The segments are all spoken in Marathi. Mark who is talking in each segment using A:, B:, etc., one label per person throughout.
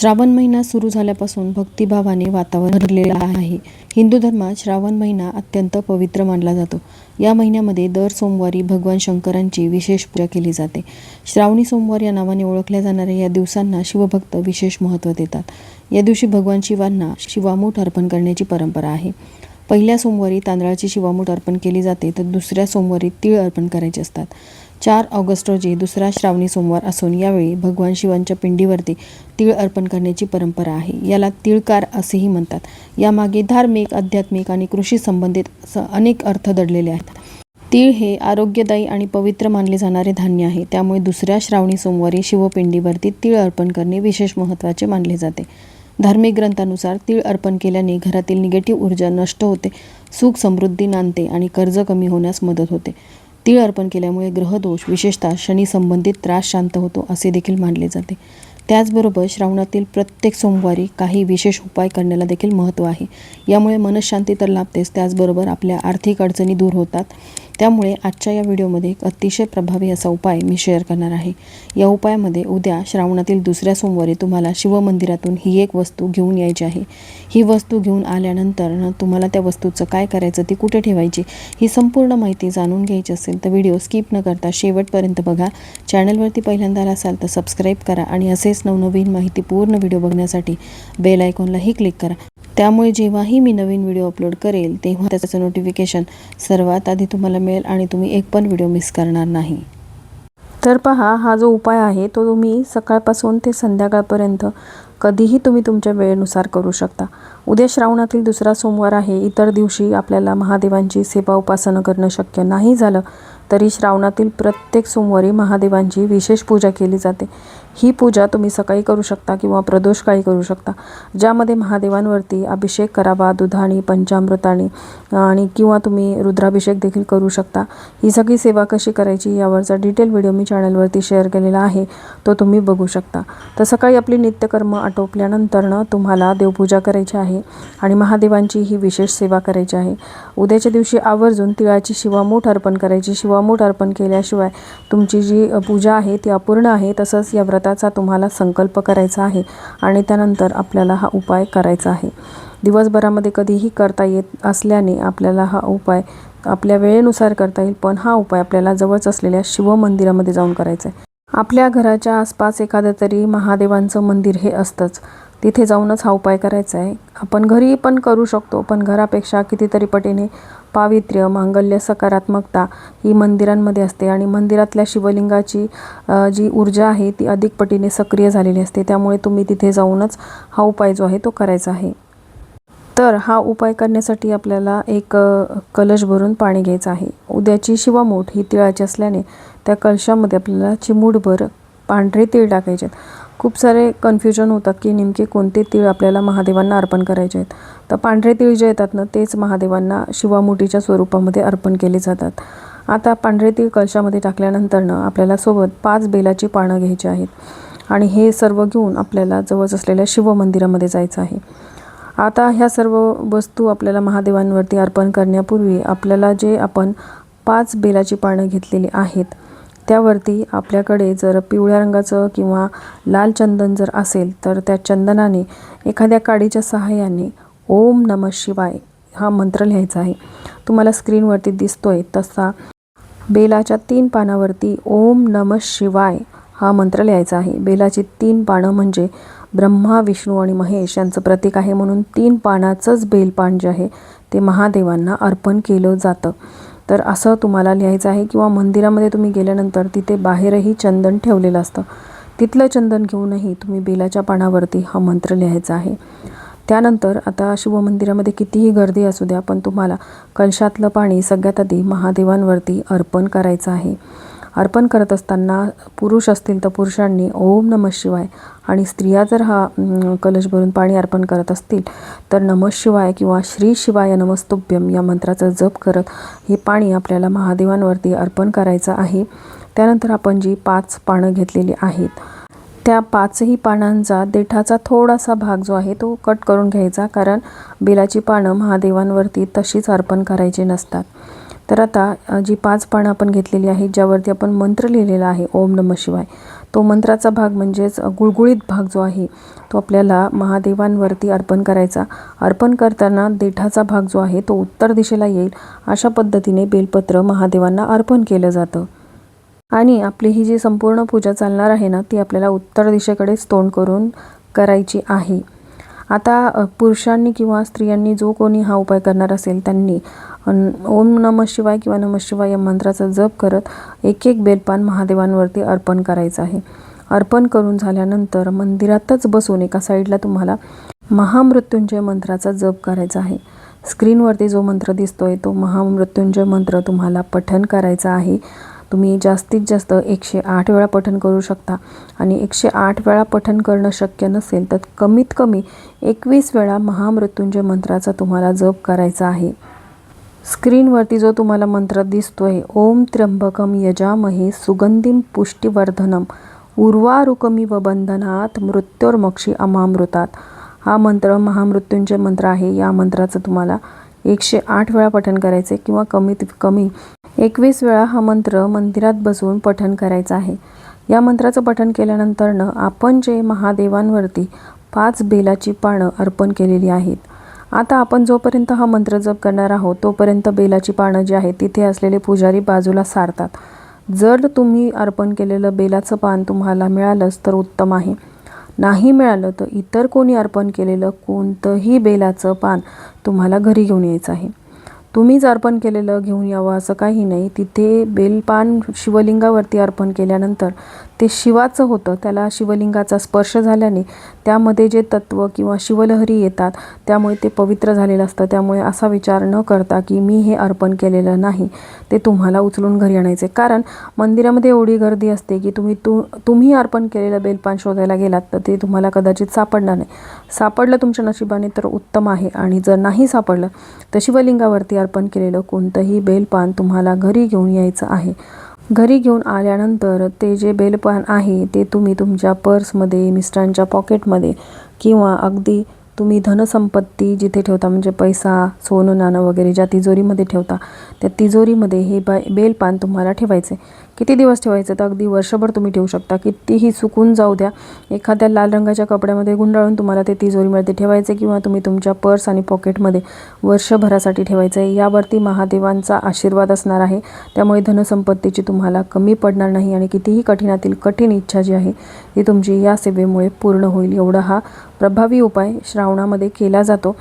A: श्रावण महिना सुरू झाल्यापासून भक्तिभावाने वातावरण भरलेलं आहे. हिंदू धर्मात श्रावण महिना अत्यंत पवित्र मानला जातो. या महिन्यामध्ये दर सोमवारी भगवान शंकरांची विशेष पूजा केली जाते. श्रावणी सोमवार या नावाने ओळखल्या जाणाऱ्या या दिवसांना शिवभक्त विशेष महत्त्व देतात. या दिवशी भगवान शिवांना शिवामूठ अर्पण करण्याची परंपरा आहे. पहिल्या सोमवारी तांदळाची शिवामूठ अर्पण केली जाते तर दुसऱ्या सोमवारी तीळ अर्पण करायचे असतात. चार ऑगस्ट रोजी दुसरा श्रावणी सोमवार असून यावेळी भगवान शिवांच्या पिंडीवरती तीळ अर्पण करण्याची परंपरा आहे. याला तिळकार असेही म्हणतात. यामागे धार्मिक आध्यात्मिक आणि कृषी संबंधित अनेक अर्थ दडलेले आहेत. तीळ हे आरोग्यदायी आणि पवित्र मानले जाणारे धान्य आहे. त्यामुळे दुसऱ्या श्रावणी सोमवारी शिवपिंडीवरती तीळ अर्पण करणे विशेष महत्त्वाचे मानले जाते. धार्मिक ग्रंथानुसार तीळ अर्पण केल्याने घरातील निगेटिव्ह ऊर्जा नष्ट होते सुख समृद्धी नांदते आणि कर्ज कमी होण्यास मदत होते. तीळ अर्पण केल्यामुळे ग्रहदोष विशेषतः शनी संबंधित त्रास शांत होतो असे देखील मानले जाते. त्याचबरोबर श्रावणातील प्रत्येक सोमवारी काही विशेष उपाय करण्याला देखील महत्त्व आहे. यामुळे मनशांती तर लाभतेच त्याचबरोबर आपल्या आर्थिक अडचणी दूर होतात. त्यामुळे आजच्या या व्हिडिओमध्ये एक अतिशय प्रभावी असा उपाय मी शेअर करणार आहे. या उपायामध्ये उद्या श्रावणातील दुसऱ्या सोमवारी तुम्हाला शिवमंदिरातून ही एक वस्तू घेऊन यायची आहे. ही वस्तू घेऊन आल्यानंतर तुम्हाला त्या वस्तूचं काय करायचं ती कुठे ठेवायची ही संपूर्ण माहिती जाणून घ्यायची असेल तर व्हिडिओ स्किप न करता शेवटपर्यंत बघा. चॅनलवरती पहिल्यांदा असाल तर सबस्क्राईब करा आणि असे असेच नवनवीन माहिती पूर्ण व्हिडिओ बघण्यासाठी बेल आयकॉनलाही क्लिक करा. त्यामुळे जेव्हाही मी नवीन व्हिडिओ अपलोड करेल तेव्हा त्याचं नोटिफिकेशन सर्वात आधी तुम्हाला मिळेल आणि तुम्ही एक पण व्हिडिओ मिस करणार नाही. तर पहा हा जो उपाय आहे तो तुम्ही सकाळपासून ते संध्याकाळपर्यंत कधीही तुम्ही तुमच्या वेळेनुसार करू शकता. उद्या श्रावणातील दुसरा सोमवार आहे इतर दिवशी आपल्याला महादेवांची सेवा उपासना करणं शक्य नाही झालं तरी श्रावणातील प्रत्येक सोमवारी महादेवांची विशेष पूजा केली जाते. ही पूजा तुम्ही सकाळी करू शकता किंवा प्रदोष काळी करू शकता. ज्यामध्ये महादेवांवरती अभिषेक करावा दुधाने पंचामृताने आणि किंवा तुम्ही रुद्राभिषेक देखील करू शकता. ही सगळी सेवा कशी करायची यावरचा डिटेल व्हिडिओ मी चॅनलवरती शेअर केलेला आहे तो तुम्ही बघू शकता. तर सकाळी आपली नित्यकर्म आटोपल्यानंतरनं तुम्हाला देवपूजा करायची आहे आणि महादेवांची ही विशेष सेवा करायची आहे. उद्याच्या दिवशी आवर्जून तिळाची शिवामूठ अर्पण करायची. शिवामूठ अर्पण केल्याशिवाय तुमची जी पूजा आहे ती अपूर्ण आहे तसंच या व्रताचा तुम्हाला संकल्प करायचा आहे आणि त्यानंतर आपल्याला हा उपाय करायचा आहे. दिवसभरामध्ये कधीही करता येत असल्याने आपल्याला हा उपाय आपल्या वेळेनुसार करता येईल पण हा उपाय आपल्याला जवळच असलेल्या शिवमंदिरामध्ये जाऊन करायचा आहे. आपल्या घराच्या आसपास एखादं तरी महादेवांचं मंदिर हे असतंच. तिथे जाऊनच हा उपाय करायचा आहे. आपण घरी पण करू शकतो पण घरापेक्षा कितीतरी पटीने पावित्र्य मांगल्य सकारात्मकता ही मंदिरांमध्ये असते आणि मंदिरातल्या शिवलिंगाची जी ऊर्जा आहे ती अधिक पटीने सक्रिय झालेली असते. त्यामुळे तुम्ही तिथे जाऊनच हा उपाय जो आहे तो करायचा आहे. तर हा उपाय करण्यासाठी आपल्याला एक कलश भरून पाणी घ्यायचं आहे. उद्याची शिवामूठ ही तिळाची असल्याने त्या कलशामध्ये आपल्याला चिमूटभर पांढरे तीळ टाकायचे आहेत. खूप सारे कन्फ्युजन होतात की नेमके कोणते तीळ आपल्याला महादेवांना अर्पण करायचे आहेत. तर पांढरे तीळ जे येतात ना तेच महादेवांना शिवामुठीच्या स्वरूपामध्ये अर्पण केले जातात. आता पांढरे तीळ कलशामध्ये टाकल्यानंतरनं आपल्याला सोबत पाच बेलाची पानं घ्यायची आहेत. आणि हे सर्व घेऊन आपल्याला जवळच असलेल्या शिवमंदिरामध्ये जायचं आहे. आता ह्या सर्व वस्तू आपल्याला महादेवांवरती अर्पण करण्यापूर्वी आपल्याला जे आपण पाच बेलाची पानं घेतलेली आहेत त्यावरती आपल्याकडे जर पिवळ्या रंगाचं किंवा लाल चंदन जर असेल तर त्या चंदनाने एखाद्या काडीच्या सहाय्याने ओम नम शिवाय हा मंत्र लिहायचा आहे. तुम्हाला स्क्रीनवरती दिसतोय तसा बेलाच्या तीन पानावरती ओम नम शिवाय हा मंत्र लिहायचा आहे. बेलाची तीन पानं म्हणजे ब्रह्मा विष्णू आणि महेश यांचं प्रतीक आहे म्हणून तीन पानाचंच बेलपान जे आहे ते महादेवांना अर्पण केलं जातं. तर असं तुम्हाला लिहायचं आहे किंवा मंदिरामध्ये तुम्ही गेल्यानंतर तिथे बाहेरही चंदन ठेवलेलं असतं. तिथलं चंदन घेऊनही तुम्ही बेलाच्या पानावरती हा मंत्र लिहायचा आहे. त्यानंतर आता शिवमंदिरामध्ये कितीही गर्दी असू द्या पण तुम्हाला कलशातलं पाणी सगळ्यात आधी महादेवांवरती अर्पण करायचं आहे. अर्पण करत असताना पुरुष असतील तर पुरुषांनी ओम नम शिवाय आणि स्त्रिया जर हा कलश भरून पाणी अर्पण करत असतील तर नम शिवाय किंवा श्री शिवाय नमस्तुभ्यम या मंत्राचा जप करत हे पाणी आपल्याला महादेवांवरती अर्पण करायचं आहे. त्यानंतर आपण जी पाच पानं घेतलेली आहेत त्या पाचही पानांचा देठाचा थोडासा भाग जो आहे तो कट करून घ्यायचा कारण बेलाची पानं महादेवांवरती तशीच अर्पण करायची नसतात. तर आता जी पाच पानं आपण घेतलेली आहेत ज्यावरती आपण मंत्र लिहिलेला आहे ओम नम शिवाय तो मंत्राचा भाग म्हणजेच गुळगुळीत भाग जो आहे तो आपल्याला महादेवांवरती अर्पण करायचा. अर्पण करताना देठाचा भाग जो आहे तो उत्तर दिशेला येईल. अशा पद्धतीने बेलपत्र महादेवांना अर्पण केलं जातं. आणि आपली ही जी संपूर्ण पूजा चालणार आहे ना ती आपल्याला उत्तर दिशेकडेच तोंड करून करायची आहे. आता पुरुषांनी किंवा स्त्रियांनी जो कोणी हा उपाय करणार असेल त्यांनी ओम नम शिवाय किंवा नम शिवाय या मंत्राचा जप करत एक एक बेलपान महादेवांवरती अर्पण करायचं आहे. अर्पण करून झाल्यानंतर मंदिरातच बसून एका साईडला तुम्हाला महामृत्युंजय मंत्राचा जप करायचा आहे. स्क्रीनवरती जो मंत्र दिसतोय तो महामृत्युंजय मंत्र तुम्हाला पठन करायचा आहे. तुम्ही जास्तीत जास्त एकशे आठ वेळा पठन करू शकता आणि एकशे आठ वेळा पठन करणं शक्य नसेल तर कमीत कमी एकवीस वेळा महामृत्युंजय मंत्राचा तुम्हाला जप करायचा आहे. स्क्रीनवरती जो तुम्हाला मंत्र दिसतोय ओम त्र्यंबकम यजामहे सुगंधिम पुष्टिवर्धनम व बंधनात मृत्योर्मक्षी अमामृतात. हा मंत्र महामृत्युंजय मंत्र आहे. या मंत्राचं तुम्हाला एकशे आठ वेळा पठण करायचे किंवा कमीत कमी एकवीस वेळा हा मंत्र मंदिरात बसून पठण करायचा आहे. या मंत्राचं पठण केल्यानंतरनं आपण जे महादेवांवरती पाच बेलाची पानं अर्पण केलेली आहेत आता आपण जोपर्यंत हा मंत्र जप करणार आहोत तोपर्यंत बेलाची पानं जी आहेत तिथे असलेले पुजारी बाजूला सारतात. जर तुम्ही अर्पण केलेलं बेलाचं पान तुम्हाला मिळालंच तर उत्तम आहे. नाही मिळालं तर इतर कोणी अर्पण केलेलं कोणतंही बेलाचं पान तुम्हाला घरी घेऊन यायचं आहे. तुम्हीच अर्पण केलेलं घेऊन यावं असं काही नाही. तिथे बेलपान शिवलिंगावरती अर्पण केल्यानंतर ते शिवाचं होतं. त्याला शिवलिंगाचा स्पर्श झाल्याने त्यामध्ये जे तत्त्व किंवा शिवलहरी येतात त्यामुळे ते पवित्र झालेलं असतं. त्यामुळे असा विचार न करता की मी हे अर्पण केलेलं नाही ते तुम्हाला उचलून घरी आणायचे. कारण मंदिरामध्ये एवढी गर्दी असते की तुम्ही तु तुम्ही अर्पण केलेलं बेलपान शोधायला गेलात तर ते तुम्हाला कदाचित सापडणार नाही. सापडलं तुमच्या नशिबाने तर उत्तम आहे आणि जर नाही सापडलं तर शिवलिंगावरती अर्पण केलेलं कोणतंही बेलपान तुम्हाला घरी घेऊन यायचं आहे. घरी घेऊन आल्यानंतर ते जे बेलपान आहे ते तुम्ही तुमच्या पर्समध्ये मिस्टरांच्या पॉकेटमध्ये किंवा अगदी तुम्ही धनसंपत्ती जिथे ठेवता म्हणजे पैसा सोनं नाणं वगैरे ज्या तिजोरीमध्ये ठेवता त्या तिजोरीमध्ये हे बा बेलपान तुम्हाला ठेवायचे. किती दिवस ठेवायचं? तर अगदी वर्षभर तुम्ही ठेवू शकता. कितीही सुकून जाऊ द्या. एखाद्या लाल रंगाच्या कपड्यामध्ये गुंडाळून तुम्हाला ते तिजोरीमध्ये ठेवायचे किंवा तुम्ही तुमच्या पर्स आणि पॉकेटमध्ये वर्षभरासाठी ठेवायचं आहे. यावरती महादेवांचा आशीर्वाद असणार आहे. त्यामुळे धनसंपत्तीची तुम्हाला कमी पडणार नाही आणि कितीही कठीणातील कठीण इच्छा जी आहे ती तुमची या सेवेमुळे पूर्ण होईल. एवढा हा प्रभावी उपाय श्रावणामध्ये केला जातो.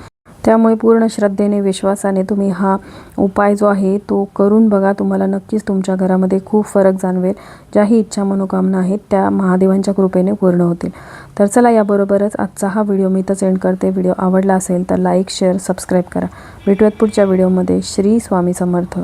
A: त्यामुळे पूर्ण श्रद्धेने विश्वासाने तुम्ही हा उपाय जो आहे तो करून बघा. तुम्हाला नक्कीच तुमच्या घरामध्ये खूप फरक जाणवेल. ज्याही इच्छा मनोकामना आहेत त्या महादेवांच्या कृपेने पूर्ण होतील. तर चला याबरोबरच आजचा हा व्हिडिओ मी तर सेंड करते. व्हिडिओ आवडला असेल तर लाईक शेअर सबस्क्राईब करा. भेटूयात पुढच्या व्हिडिओमध्ये. श्री स्वामी समर्थ.